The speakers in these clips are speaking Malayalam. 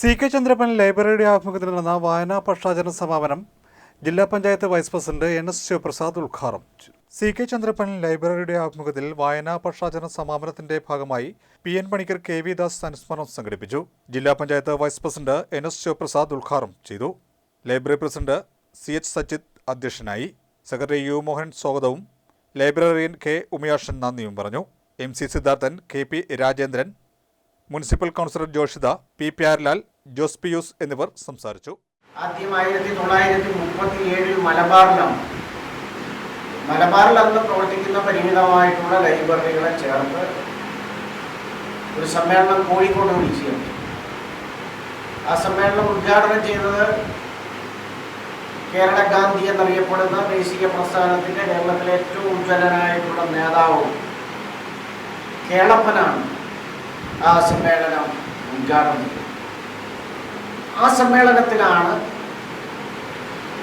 സി കെ ചന്ദ്രപ്പൻ ലൈബ്രറിയുടെ ആഭിമുഖ്യത്തിൽ നടന്ന വായനാ പക്ഷാചരണ സമാപനം ജില്ലാ panchayat vice president N S Sivaprasad ഉദ്ഘാടനം സി കെ ചന്ദ്രപ്പൻ ലൈബ്രറിയുടെ ആഭിമുഖ്യത്തിൽ വായനാ പക്ഷാചരണ സമാപനത്തിന്റെ ഭാഗമായി P N Panicker K V Das അനുസ്മരണം സംഘടിപ്പിച്ചു. ജില്ലാ panchayat vice president N S Sivaprasad ഉദ്ഘാടനം ചെയ്തു. Library president C H Sajith അധ്യക്ഷനായി. സെക്രട്ടറി യു മോഹൻ സ്വാഗതവും ലൈബ്രറിയൻ കെ ഉമയാഷൻ നന്ദിയും പറഞ്ഞു. M C Siddharthan K P Rajendran municipal councillor Joshitha P P ആർലാൽ Jose Pius എന്നിവർ സംസാരിച്ചു. ആദ്യം ആയിരത്തി തൊള്ളായിരത്തി മുപ്പത്തി ഏഴിൽ മലബാറിലാണ് മലബാറിൽ അന്ന് പ്രവർത്തിക്കുന്ന പരിമിതമായിട്ടുള്ള ലൈബ്രറികളെ ചേർത്ത് ഒരു സമ്മേളനം കോഴിക്കോട് വിളിച്ചു ആ സമ്മേളനം ഉദ്ഘാടനം ചെയ്തത് കേരള ഗാന്ധി എന്നറിയപ്പെടുന്ന ദേശീയ പ്രസ്ഥാനത്തിന്റെ കേരളത്തിലെ ഏറ്റവും ഉജ്ജ്വലനായിട്ടുള്ള നേതാവും കേളപ്പനാണ് ആ സമ്മേളനം ഉദ്ഘാടനം ചെയ്തു. ആ സമ്മേളനത്തിലാണ്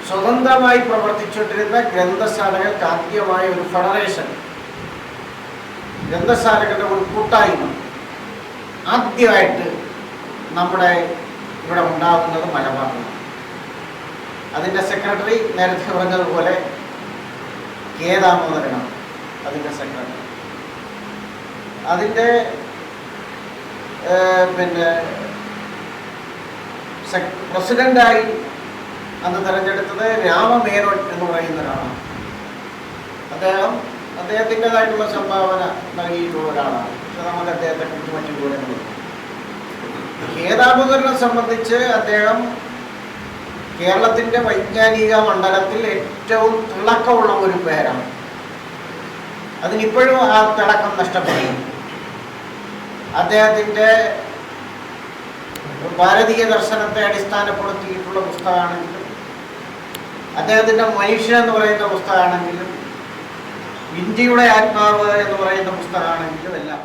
സ്വതന്ത്രമായി പ്രവർത്തിച്ചുകൊണ്ടിരുന്ന ഗ്രന്ഥശാലകൾക്ക് ആദ്യമായ ഒരു ഫെഡറേഷൻ ഗ്രന്ഥശാലകളുടെ ഒരു കൂട്ടായ്മ ആദ്യമായിട്ട് നമ്മുടെ ഇവിടെ ഉണ്ടാകുന്നത് മലബാറാണ് അതിന്റെ സെക്രട്ടറി നേരത്തെ പറഞ്ഞതുപോലെ കെ ദാമോദരനാണ് അതിന്റെ സെക്രട്ടറി അതിന്റെ പിന്നെ പ്രസിഡന്റായി അന്ന് തെരഞ്ഞെടുത്തത് രാമമേനോൻ എന്ന് പറയുന്ന ഒരാളാണ് അദ്ദേഹം അദ്ദേഹത്തിന്റെതായിട്ടുള്ള സംഭാവന നൽകിയിട്ടുള്ള ഒരാളാണ് പക്ഷെ നമുക്ക് അദ്ദേഹത്തെ കുറിച്ച് മറ്റു വിവരങ്ങൾ ഖേദാപകരണം സംബന്ധിച്ച് അദ്ദേഹം കേരളത്തിന്റെ വൈജ്ഞാനിക മണ്ഡലത്തിൽ ഏറ്റവും തിളക്കമുള്ള ഒരു പേരാണ്. അതിനിപ്പോഴും ആ തിളക്കം നഷ്ടപ്പെടുന്നു. അദ്ദേഹത്തിന്റെ ഭാരതീയ ദർശനത്തെ അടിസ്ഥാനപ്പെടുത്തിയിട്ടുള്ള പുസ്തകമാണെങ്കിലും അദ്ദേഹത്തിന്റെ മനുഷ്യൻ എന്ന് പറയുന്ന പുസ്തകമാണെങ്കിലും ഇന്ത്യയുടെ ആത്മാവ് എന്ന് പറയുന്ന പുസ്തകമാണെങ്കിലും എല്ലാം